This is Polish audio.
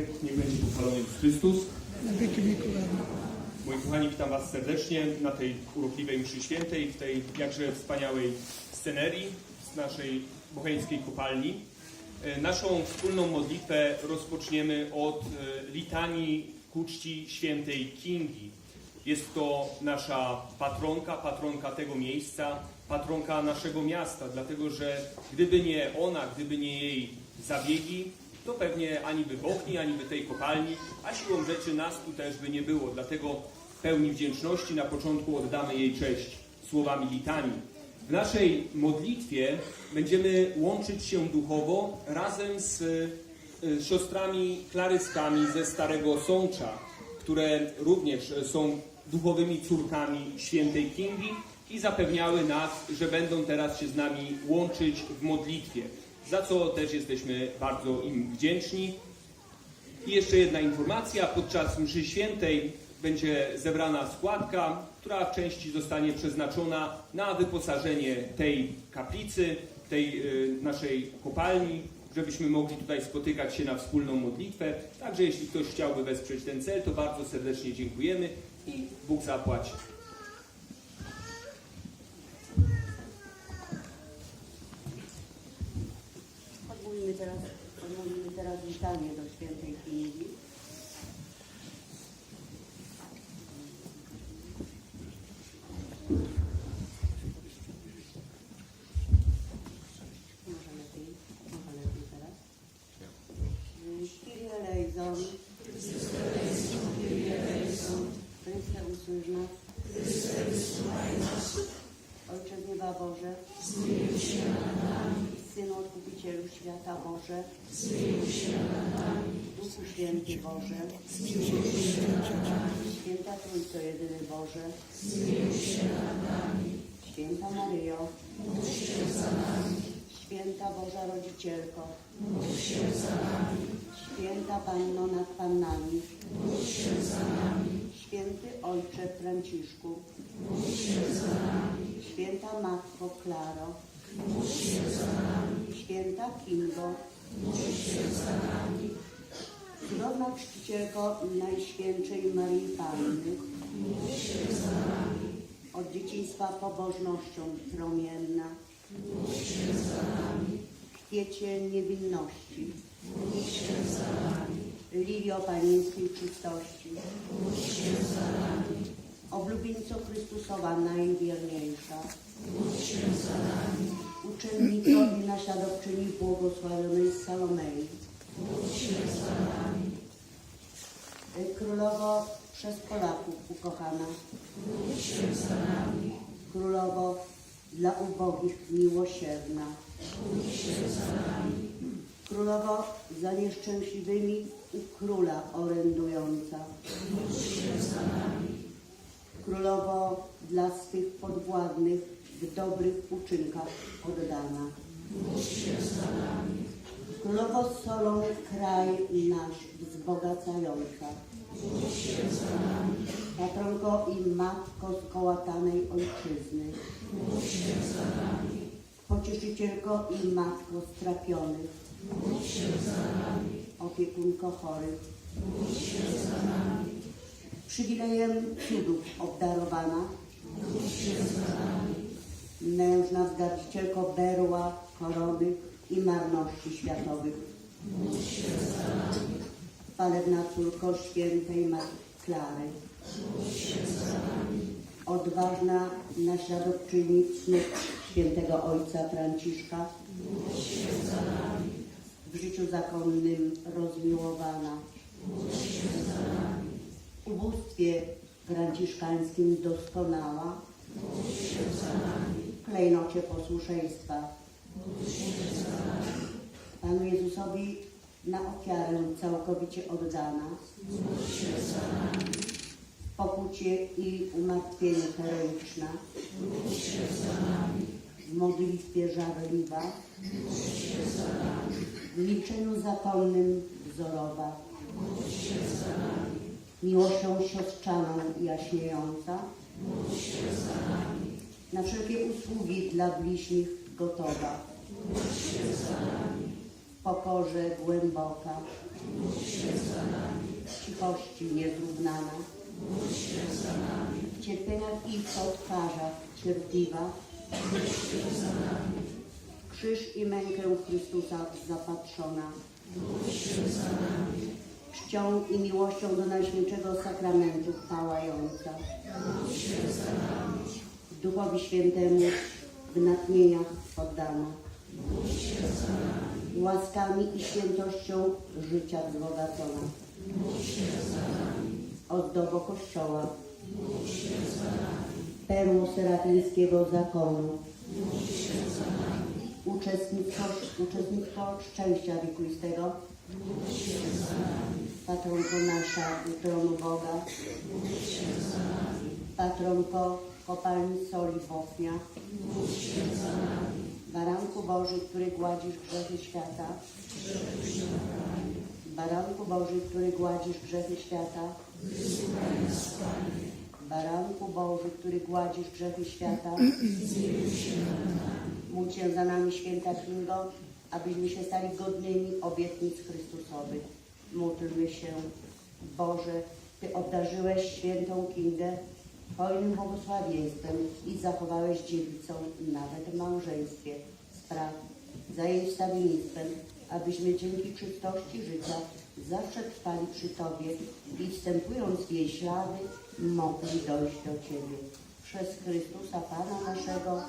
Niech niech będzie pochwalony Jezus Chrystus. na wieki. Moi kochani, witam Was serdecznie na tej urokliwej mszy świętej, w tej jakże wspaniałej scenerii z naszej bocheńskiej kopalni. E, Naszą wspólną modlitwę rozpoczniemy od e, litanii ku czci świętej Kingi. Jest to nasza patronka, patronka tego miejsca, patronka naszego miasta, dlatego że gdyby nie ona, gdyby nie jej zabiegi, to pewnie ani by Bochni, ani by tej kopalni, a siłą rzeczy nas tu też by nie było. Dlatego pełni wdzięczności na początku oddamy jej cześć słowami litanii. W naszej modlitwie będziemy łączyć się duchowo razem z y, siostrami klaryskami ze Starego Sącza, które również są duchowymi córkami świętej Kingi i zapewniały nas, że będą teraz się z nami łączyć w modlitwie, za co też jesteśmy bardzo im wdzięczni. I jeszcze jedna informacja. Podczas mszy świętej będzie zebrana składka, która w części zostanie przeznaczona na wyposażenie tej kaplicy, tej y, naszej kopalni, żebyśmy mogli tutaj spotykać się na wspólną modlitwę. Także jeśli ktoś chciałby wesprzeć ten cel, to bardzo serdecznie dziękujemy i Bóg zapłaci. Teraz, odmówimy teraz litanie do świętej Kingi. Może lepiej, może lepiej teraz. Kyrie eleison. Chryste usłysz nas. Ojcze z nieba Boże. Synu Odkupicielu Świata Boże. Duchu Święty Boże. Święta Trójco Jedyny Boże. Święta Maryjo. Święta Boża Rodzicielko. Święta Panno nad Pannami. Święty Ojcze Franciszku. Święta Matko Klaro. Święta Kingo. Cudowna Czcicielko Najświętszej Maryi Panny. Od dzieciństwa pobożnością promienna. Kwiecie niewinności. Lilio Panieńskiej czystości. Oblubieńco Chrystusowa najwierniejsza. Uczennico i naśladowczyni błogosławionej Salomei. Królowo przez Polaków ukochana. Królowo dla ubogich miłosierna. Królowo za nieszczęśliwymi u króla orędująca. Królowo dla swych podwładnych w dobrych uczynkach oddana. Królowo solą kraj nasz wzbogacająca. Patronko i matko skołatanej ojczyzny. Pocieszycielko i matko strapionych. Opiekunko chorych. Przywilejem cudów obdarowana. Mężna zgadzicielko berła, korony i marności światowych. Chwalebna córko świętej Matki Klary. Odważna naśladowczyni snów świętego ojca Franciszka. W życiu zakonnym rozmiłowana. Ubóstwie franciszkańskim doskonała. W klejnocie posłuszeństwa. Panu Jezusowi na ofiarę całkowicie oddana. W pokucie i umartwieniu heroiczna. W modlitwie żarliwa. W milczeniu zakonnym wzorowa. Miłością siostrzaną jaśniejąca. Na wszelkie usługi dla bliźnich gotowa. w pokorze głęboka, w cichości niezrównana, w cierpieniach ich twarzach cierpliwa, krzyż i mękę Chrystusa zapatrzona, czcią i miłością do Najświętszego Sakramentu pałająca, Duchowi Świętemu w natchnieniach poddana, łaskami i świętością życia wzbogacona, ozdobo Kościoła, perło serafińskiego zakonu, uczestnictwo, uczestnictwo szczęścia wiekuistego, patronko nasza tronu Boga, patronko kopalni soli Bofnia, Baranku Boży, który gładzisz grzechy świata, Baranku Boży, który gładzisz grzechy świata, Baranku Boży, który gładzisz grzechy świata, módl się za nami, święta Kingo, abyśmy się stali godnymi obietnic Chrystusowych. Módlmy się, Boże, Ty obdarzyłeś świętą Kingę hojnym błogosławieństwem i zachowałeś dziewicą nawet w małżeństwie. Spraw za jej wstawiennictwem, abyśmy dzięki czystości życia zawsze trwali przy Tobie i wstępując w jej ślady, mogli dojść do Ciebie. Przez Chrystusa Pana naszego.